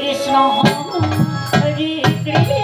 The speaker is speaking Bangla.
কৃষ্ণ হরি কৃষ্ণ।